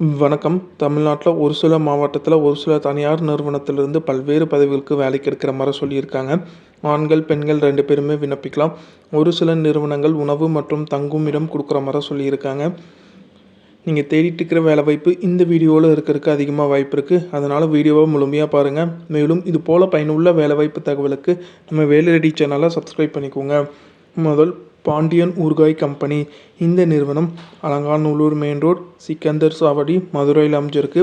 வணக்கம். தமிழ்நாட்டில் ஒரு சில மாவட்டத்தில் ஒரு சில தனியார் நிறுவனத்திலிருந்து பல்வேறு பதவிகளுக்கு வேலைக்கு எடுக்கிற மாதிரி சொல்லியிருக்காங்க. ஆண்கள் பெண்கள் ரெண்டு பேருமே விண்ணப்பிக்கலாம். ஒரு சில நிறுவனங்கள் உணவு மற்றும் தங்கும் இடம் கொடுக்குற மாதிரி சொல்லியிருக்காங்க. நீங்கள் தேடிட்டு இருக்கிற வேலை வாய்ப்பு இந்த வீடியோவில் இருக்கிறதுக்கு அதிகமாக வாய்ப்பு இருக்குது அதனால் வீடியோவை முழுமையாக பாருங்கள் மேலும் இது போல் பயனுள்ள வேலைவாய்ப்பு தகவலுக்கு நம்ம வேலை ரெடி சேனலை சப்ஸ்கிரைப் பண்ணிக்கோங்க. முதல் பாண்டியன் ஊர்காய் கம்பெனி. இந்த நிறுவனம் அலங்காநல்லூர் மெயின் ரோட் சிக்கந்தர் சாவடி மதுரையில் அமைஞ்சிருக்கு.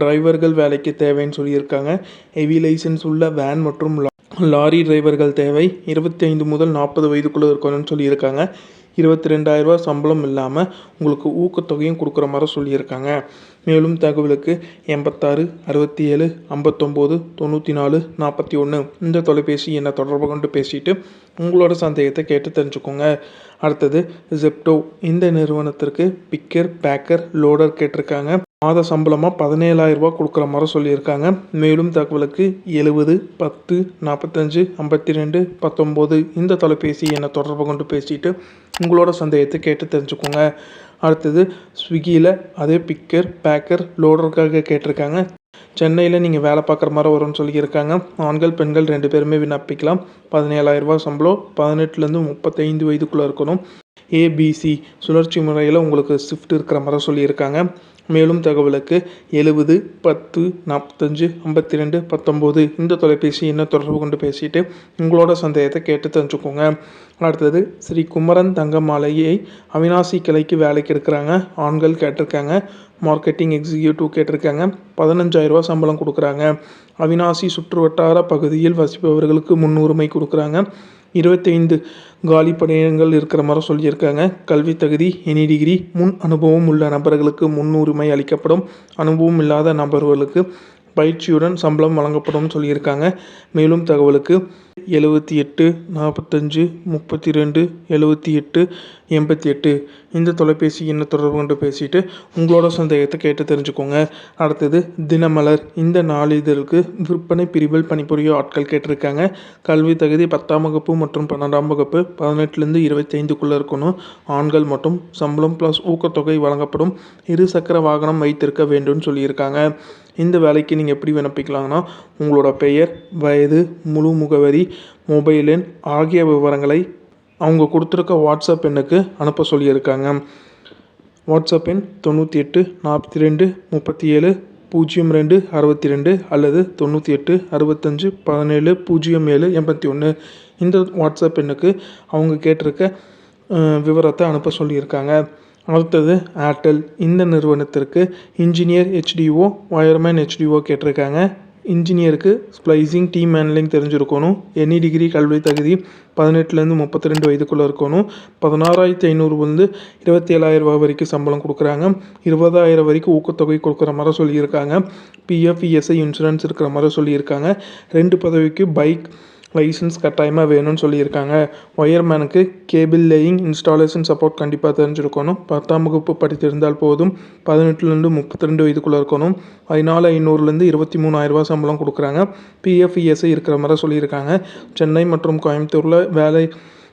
டிரைவர்கள் வேலைக்கு தேவைன்னு சொல்லியிருக்காங்க. ஹெவி லைசன்ஸ் உள்ள வேன் மற்றும் லாரி டிரைவர்கள் தேவை. இருபத்தி ஐந்து முதல் நாற்பது வயதுக்குள்ளே இருக்கணும்னு சொல்லியிருக்காங்க. இருபத்தி ரெண்டாயிரரூபா சம்பளம் இல்லாமல் உங்களுக்கு ஊக்கத்தொகையும் கொடுக்குற மாதிரி சொல்லியிருக்காங்க. மேலும் தகவலுக்கு எண்பத்தாறு அறுபத்தி ஏழு ஐம்பத்தொம்போது தொண்ணூற்றி நாலு நாற்பத்தி ஒன்று இந்த தொலைபேசி என்னை தொடர்பு கொண்டு பேசிட்டு உங்களோட சந்தேகத்தை கேட்டு தெரிஞ்சுக்கோங்க. அடுத்தது ஜெப்டோ இந்த நிறுவனத்திற்கு பிக்கர் பேக்கர் லோடர் கேட்டிருக்காங்க. மாத சம்பளமாக பதினேழாயிரம் கொடுக்குற மாதிரி சொல்லியிருக்காங்க. மேலும் தகவலுக்கு எழுபது பத்து நாற்பத்தஞ்சு ஐம்பத்தி ரெண்டு பத்தொம்போது இந்த தொலைபேசி என்னை தொடர்பு கொண்டு பேசிட்டு உங்களோட சந்தேகத்தை கேட்டு தெரிஞ்சுக்கோங்க. அடுத்தது ஸ்விக்கியில் அதே பிக்கர் பேக்கர் லோடருக்காக கேட்டிருக்காங்க. சென்னையில் நீங்கள் வேலை பார்க்குற மாதிரி வரும்னு சொல்லியிருக்காங்க. ஆண்கள் பெண்கள் ரெண்டு பேருமே விண்ணப்பிக்கலாம். பதினேழாயிரரூபா சம்பளம். பதினெட்டுலேருந்து முப்பத்தைந்து வயதுக்குள்ளே இருக்கணும். ஏபிசி சுழற்சி முறையில் உங்களுக்கு ஷிஃப்ட் இருக்கிற மாதிரி சொல்லியிருக்காங்க. மேலும் தகவலுக்கு எழுபது பத்து நாற்பத்தஞ்சு ஐம்பத்தி ரெண்டு பத்தொம்போது இந்த தொலைபேசி என்ன தொடர்பு கொண்டு பேசிட்டு உங்களோட சந்தேகத்தை கேட்டு தெரிஞ்சுக்கோங்க. அடுத்தது ஸ்ரீ குமரன் தங்கமாலையை அவினாசி கிளைக்கு வேலைக்கு எடுக்கிறாங்க. ஆண்கள் கேட்டிருக்காங்க. மார்க்கெட்டிங் எக்ஸிக்யூட்டிவ் கேட்டிருக்காங்க. பதினஞ்சாயிரரூபா சம்பளம் கொடுக்குறாங்க. அவினாசி சுற்றுவட்டார பகுதியில் வசிப்பவர்களுக்கு முன்னுரிமை கொடுக்குறாங்க. இருபத்தைந்து காலி பணியிடங்கள் இருக்கிற மாதிரி சொல்லியிருக்காங்க. கல்வி தகுதி எனி டிகிரி முன் அனுபவம் உள்ள நபர்களுக்கு முன்னுரிமை அளிக்கப்படும். அனுபவம் இல்லாத நபர்களுக்கு பயிற்சியுடன் சம்பளம் வழங்கப்படும் சொல்லியிருக்காங்க. மேலும் தகவலுக்கு எழுபத்தி எட்டு நாற்பத்தஞ்சு முப்பத்தி ரெண்டு எழுபத்தி எட்டு எண்பத்தி எட்டு. இந்த தொலைபேசி எண்ணை தொடர்பு கொண்டு பேசிட்டு உங்களோட சந்தேகத்தை கேட்டு தெரிஞ்சுக்கோங்க. அடுத்தது தினமலர். இந்த நாளிதழுக்கு விற்பனை பிரிவில் பணிபுரிய ஆட்கள் கேட்டிருக்காங்க. கல்வி தகுதி பத்தாம் வகுப்பு மற்றும் பன்னெண்டாம் வகுப்பு பதினெட்டுலேருந்து இருபத்தைந்துக்குள்ளே இருக்கணும். ஆண்கள் மட்டும் சம்பளம் ப்ளஸ் ஊக்கத்தொகை வழங்கப்படும். இருசக்கர வாகனம் வைத்திருக்க வேண்டும்னு சொல்லியிருக்காங்க. இந்த வேலைக்கு நீங்கள் எப்படி விண்ணப்பிக்கலாங்கன்னா உங்களோட பெயர் வயது முழு முகவரி மொபைல் எண் ஆகிய விவரங்களை அவங்க கொடுத்துருக்க வாட்ஸ்அப் எண்ணுக்கு அனுப்ப சொல்லியிருக்காங்க. வாட்ஸ்அப் எண் தொண்ணூற்றி எட்டு நாற்பத்தி ரெண்டு முப்பத்தி ஏழு பூஜ்ஜியம் ரெண்டு அறுபத்தி ரெண்டு அல்லது தொண்ணூற்றி எட்டு அறுபத்தஞ்சு பதினேழு பூஜ்ஜியம் ஏழு எண்பத்தி ஒன்று இந்த வாட்ஸ்அப் எண்ணுக்கு அவங்க கேட்டிருக்க விவரத்தை அனுப்ப சொல்லியிருக்காங்க. அடுத்தது ஏர்டெல் இந்த நிறுவனத்திற்கு இன்ஜினியர் ஹெச்டிஓ வயர்மேன் ஹெச்டிஓ கேட்டிருக்காங்க. இன்ஜினியருக்கு ஸ்ப்ளைசிங் டீம் ஹேண்ட்லிங் தெரிஞ்சிருக்கணும். எனி டிகிரி கல்வி தகுதி பதினெட்டுலேருந்து முப்பத்தி ரெண்டு வயதுக்குள்ளே இருக்கணும். பதினாறாயிரத்தி ஐநூறுலேருந்து இருபத்தி ஏழாயிரம் ரூபா வரைக்கும் சம்பளம் கொடுக்குறாங்க. இருபதாயிரம் வரைக்கும் ஊக்கத்தொகை கொடுக்குற மாதிரி சொல்லியிருக்காங்க. பிஎஃப் இஎஸ்ஐ இன்சூரன்ஸ் இருக்கிற மாதிரி சொல்லியிருக்காங்க. ரெண்டு பதவிக்கு பைக் லைசன்ஸ் கட்டாயமாக வேணும்னு சொல்லியிருக்காங்க. ஒயர்மேனுக்கு கேபிள் லேயிங் இன்ஸ்டாலேஷன் சப்போர்ட் கண்டிப்பாக தெரிஞ்சிருக்கணும். பத்தாம் வகுப்பு படித்திருந்தால் போதும். பதினெட்டுலேருந்து முப்பத்தி ரெண்டு வயதுக்குள்ளே இருக்கணும். பதினாலு ஐநூறுலேருந்து இருபத்தி மூணாயிரரூபா சம்பளம் கொடுக்குறாங்க. பிஎஃப்இஎஸ்ஐ இருக்கிற மாதிரி சொல்லியிருக்காங்க. சென்னை மற்றும் கோயம்புத்தூரில் வேலை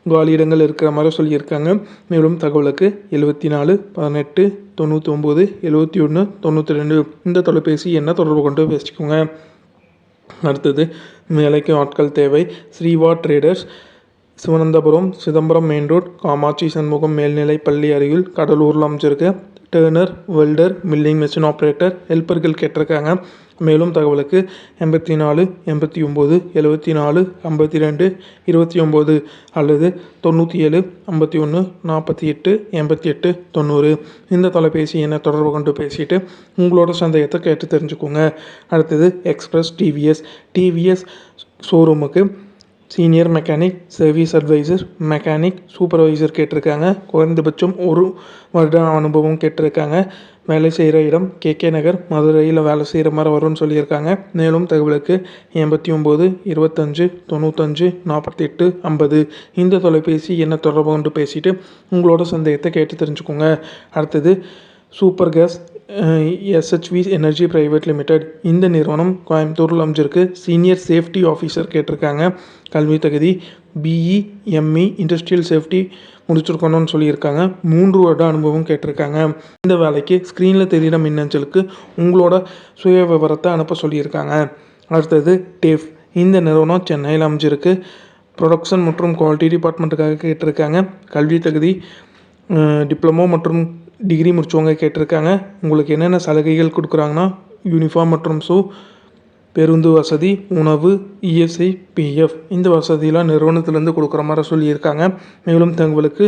காலியிடங்கள் இருக்கிற மாதிரி சொல்லியிருக்காங்க. மேலும் தகவலுக்கு எழுபத்தி நாலு பதினெட்டு தொண்ணூற்றி ஒம்பது எழுபத்தி ஒன்று தொண்ணூற்றி ரெண்டு இந்த தொலைபேசி என்ன தொடர்பு கொண்டு பேசிக்கோங்க. அடுத்தது வேலைக்கு ஆட்கள் தேவை. Sriva traders Sivanandapuram Chidambaram main road Kamatchi Shanmugam மேல்நிலைப் பள்ளி அருகில் கடலூரில் அமைச்சிருக்கு turner welder milling machine operator ஹெல்ப்பர்கள் கேட்டிருக்காங்க. மேலும் தகவலுக்கு எண்பத்தி நாலு எண்பத்தி ஒம்பது எழுபத்தி நாலு ஐம்பத்தி ரெண்டு இருபத்தி ஒம்பது அல்லது தொண்ணூற்றி ஏழு ஐம்பத்தி ஒன்று நாற்பத்தி எட்டு எண்பத்தி எட்டு தொண்ணூறு. இந்த தொலைபேசி எண்ணை தொடர்பு கொண்டு பேசிட்டு உங்களோட சந்தேகத்தை கேட்டு தெரிஞ்சுக்கோங்க. அடுத்தது எக்ஸ்பிரஸ் டிவிஎஸ் டிவிஎஸ் ஷோரூமுக்கு senior mechanic service advisor mechanic supervisor கேட்டிருக்காங்க. குறைந்தபட்சம் ஒரு வருட அனுபவம் கேட்டிருக்காங்க. வேலை செய்கிற இடம் கே கே நகர். மதுரையில் வேலை செய்கிற மாதிரி வரும்னு சொல்லியிருக்காங்க. மேலும் தகவலுக்கு எண்பத்தி ஒம்பது இருபத்தஞ்சு தொண்ணூத்தஞ்சு நாற்பத்தி எட்டு ஐம்பது. இந்த தொலைபேசி என்ன தொடர்பு கொண்டு பேசிட்டு உங்களோட சந்தேகத்தை கேட்டு தெரிஞ்சுக்கோங்க. அடுத்தது super gas SHV energy private limited இந்த நிறுவனம் கோயம்புத்தூரில் அமைஞ்சிருக்கு. சீனியர் சேஃப்டி ஆஃபீஸர் கேட்டிருக்காங்க. கல்வி தகுதி பிஇ எம்இ இண்டஸ்ட்ரியல் சேஃப்டி முடிச்சிருக்கணும்னு சொல்லியிருக்காங்க. மூன்று வருட அனுபவம் கேட்டிருக்காங்க. இந்த வேலைக்கு ஸ்க்ரீனில் தெரிகிற மின்னஞ்சலுக்கு உங்களோட சுய விவரத்தை அனுப்ப சொல்லியிருக்காங்க. அடுத்தது டேஃப் இந்த நிறுவனம் சென்னையில் அமைஞ்சிருக்கு. ப்ரொடக்ஷன் மற்றும் குவாலிட்டி டிபார்ட்மெண்ட்டுக்காக கேட்டிருக்காங்க. கல்வி தகுதி டிப்ளமோ மற்றும் டிகிரி முடித்தவங்க கேட்டிருக்காங்க. உங்களுக்கு என்னென்ன சலுகைகள் கொடுக்குறாங்கன்னா யூனிஃபார்ம் மற்றும் ஷூ பேருந்து வசதி உணவு இஎஸ்ஐ பிஎஃப் இந்த வசதியெலாம் நிறுவனத்திலேருந்து கொடுக்குற மாதிரி சொல்லியிருக்காங்க. மேலும் தங்களுக்கு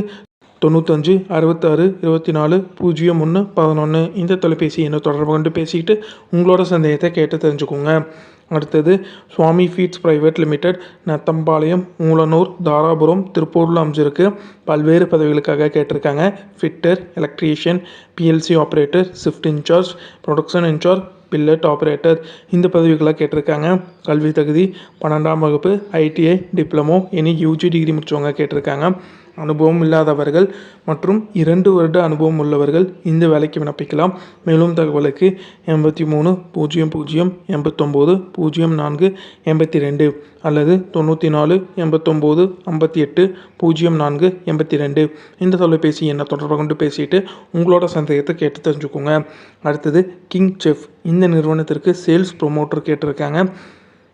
தொண்ணூத்தஞ்சு அறுபத்தாறு இருபத்தி நாலு பூஜ்ஜியம் ஒன்று பதினொன்று இந்த தொலைபேசி எண்ணை தொடர்பு கொண்டு பேசிக்கிட்டு உங்களோட சந்தேகத்தை கேட்டு தெரிஞ்சுக்கோங்க. அடுத்தது Swami feeds private limited Nathampalayam Moolanur Dharapuram திருப்பூரில் அமைஞ்சிருக்கு. பல்வேறு பதவிகளுக்காக கேட்டிருக்காங்க. Fitter electrician PLC operator shift incharge production incharge billet operator இந்த பதவிகளாக கேட்டிருக்காங்க. கல்வி தகுதி பன்னெண்டாம் வகுப்பு ITI diploma any UG degree முடித்தவங்க கேட்டிருக்காங்க. அனுபவம் இல்லாதவர்கள் மற்றும் இரண்டு வருட அனுபவம் உள்ளவர்கள் இந்த வேலைக்கு விண்ணப்பிக்கலாம். மேலும் தகவலுக்கு எண்பத்தி மூணு பூஜ்ஜியம் பூஜ்ஜியம் எண்பத்தொம்போது பூஜ்ஜியம் நான்கு எண்பத்தி ரெண்டு அல்லது தொண்ணூற்றி நாலு எண்பத்தொம்போது ஐம்பத்தி எட்டு பூஜ்ஜியம் நான்கு எண்பத்தி ரெண்டு. இந்த தொலைபேசி எண்ணை தொடர்பு கொண்டு பேசிட்டு உங்களோட சந்தேகத்தை கேட்டு தெரிஞ்சுக்கோங்க. அடுத்தது கிங் செஃப். இந்த நிறுவனத்திற்கு சேல்ஸ் ப்ரொமோட்டர் கேட்டிருக்காங்க.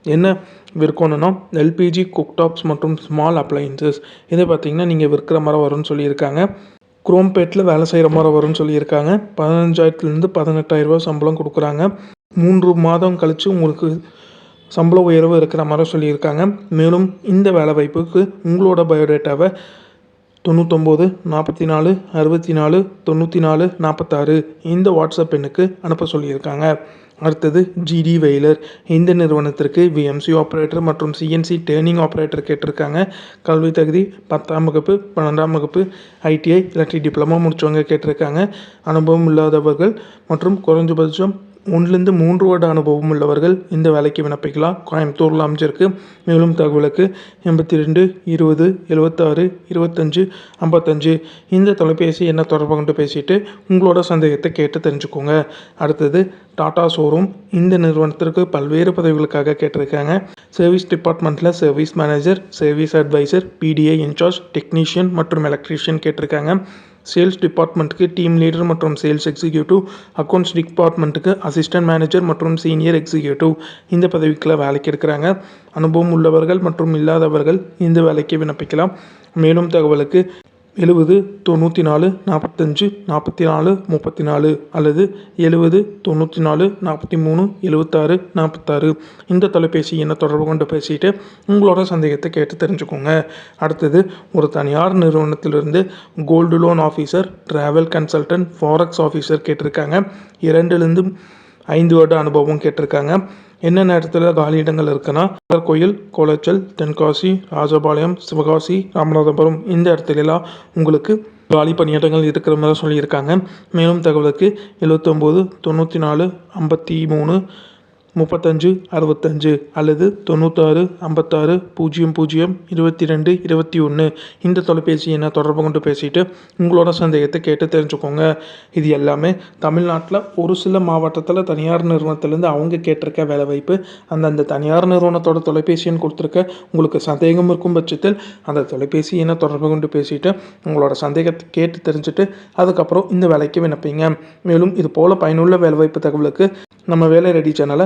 என்ன? விற்கணும்னா எல்பிஜி குக்டாப்ஸ் மற்றும் ஸ்மால் அப்ளையன்சஸ் இதை பார்த்தீங்கன்னா நீங்கள் விற்கிற மாதிரி வரும்னு சொல்லியிருக்காங்க. குரோம்பேட்டில் வேலை செய்கிற மாதிரி வரும்னு சொல்லியிருக்காங்க. பதினஞ்சாயிரத்துலேருந்து பதினெட்டாயிரரூபா சம்பளம் கொடுக்குறாங்க. மூன்று மாதம் கழித்து உங்களுக்கு சம்பள உயர்வு இருக்கிற மாதிரி சொல்லியிருக்காங்க. மேலும் இந்த வேலை வாய்ப்புக்கு உங்களோட பயோடேட்டாவை தொண்ணூத்தொம்பது நாற்பத்தி நாலு அறுபத்தி நாலு தொண்ணூற்றி நாலு நாற்பத்தாறு இந்த வாட்ஸ்அப் எண்ணுக்கு அனுப்ப சொல்லியிருக்காங்க. அடுத்தது ஜிடி வெயிலர் இந்த நிறுவனத்திற்கு விஎம்சி ஆப்ரேட்டர் மற்றும் சிஎன்சி டேர்னிங் ஆப்ரேட்டர் கேட்டிருக்காங்க. கல்வி தகுதி பத்தாம் வகுப்பு பன்னெண்டாம் வகுப்பு ஐடிஐ இல்லாட்டி டிப்ளமோ முடித்தவங்க கேட்டிருக்காங்க. அனுபவம் இல்லாதவர்கள் மற்றும் குறைஞ்சபட்சம் ஒன்றுலேருந்து மூன்று வருட அனுபவம் உள்ளவர்கள் இந்த வேலைக்கு விண்ணப்பிக்கலாம். கோயம்புத்தூரில் அமைச்சிருக்கு மேலும் தகவலுக்கு எண்பத்தி ரெண்டு இருபது எழுபத்தாறு இருபத்தஞ்சு ஐம்பத்தஞ்சு. இந்த தொலைபேசி என்ன தொடர்பு கொண்டு பேசிட்டு உங்களோட சந்தேகத்தை கேட்டு தெரிஞ்சுக்கோங்க. அடுத்தது டாடா ஷோரூம் இந்த நிறுவனத்திற்கு பல்வேறு பதவிகளுக்காக கேட்டிருக்காங்க. சர்வீஸ் டிபார்ட்மெண்ட்டில் service manager service advisor PDI incharge technician மற்றும் எலக்ட்ரீஷியன் கேட்டிருக்காங்க. சேல்ஸ் டிபார்ட்மெண்ட்டுக்கு டீம் லீடர் மற்றும் சேல்ஸ் எக்ஸிக்யூட்டிவ் அக்கௌண்ட்ஸ் டிபார்ட்மெண்ட்டுக்கு அசிஸ்டன்ட் மேனேஜர் மற்றும் சீனியர் எக்ஸிக்யூட்டிவ் இந்த பதவிக்கெல்லாம் வேலைக்கு எடுக்கிறாங்க. அனுபவம் உள்ளவர்கள் மற்றும் இல்லாதவர்கள் இந்த வேலைக்கு விண்ணப்பிக்கலாம். மேலும் தகவலுக்கு எழுபது தொண்ணூற்றி நாலு நாற்பத்தஞ்சு நாற்பத்தி நாலு முப்பத்தி நாலு அல்லது எழுபது தொண்ணூற்றி நாலு நாற்பத்தி மூணு எழுபத்தாறு நாற்பத்தாறு இந்த தொலைபேசி எண்ணை தொடர்பு கொண்டு பேசிட்டு உங்களோட சந்தேகத்தை கேட்டு தெரிஞ்சுக்கோங்க. அடுத்தது ஒரு தனியார் நிறுவனத்திலிருந்து gold loan officer travel consultant forex officer கேட்டிருக்காங்க. இரண்டுலேருந்து ஐந்து வருட அனுபவம் கேட்டிருக்காங்க. என்னென்ன இடத்துல காலியிடங்கள் இருக்குன்னா கோயில் கோலச்சல் தென்காசி ராஜபாளையம் சிவகாசி ராமநாதபுரம் இந்த இடத்துலலாம் உங்களுக்கு காலி பணியிடங்கள் இருக்கிற மாதிரி சொல்லியிருக்காங்க. மேலும் தகவலுக்கு எழுவத்தொம்போது தொண்ணூற்றி நாலு ஐம்பத்தி மூணு முப்பத்தஞ்சு அறுபத்தஞ்சு அல்லது தொண்ணூத்தாறு ஐம்பத்தாறு பூஜ்ஜியம் பூஜ்ஜியம் இருபத்தி ரெண்டு இருபத்தி ஒன்று இந்த தொலைபேசி எண்ணை தொடர்பு கொண்டு பேசிட்டு உங்களோட சந்தேகத்தை கேட்டு தெரிஞ்சுக்கோங்க. இது எல்லாமே தமிழ்நாட்டில் ஒரு சில மாவட்டத்தில் தனியார் நிறுவனத்துலேருந்து அவங்க கேட்டிருக்க வேலை வாய்ப்பு. அந்தந்த தனியார் நிறுவனத்தோட தொலைபேசி எண் கொடுத்துருக்க உங்களுக்கு சந்தேகம் இருக்கும் பட்சத்தில் அந்த தொலைபேசி எண்ணை தொடர்பு கொண்டு பேசிட்டு உங்களோட சந்தேகத்தை கேட்டு தெரிஞ்சுட்டு அதுக்கப்புறம் இந்த வேலைக்கு விண்ணப்பிங்க. மேலும் இது போல் பயனுள்ள வேலைவாய்ப்பு தகவலுக்கு நம்ம வேலை ரெடி சேனலை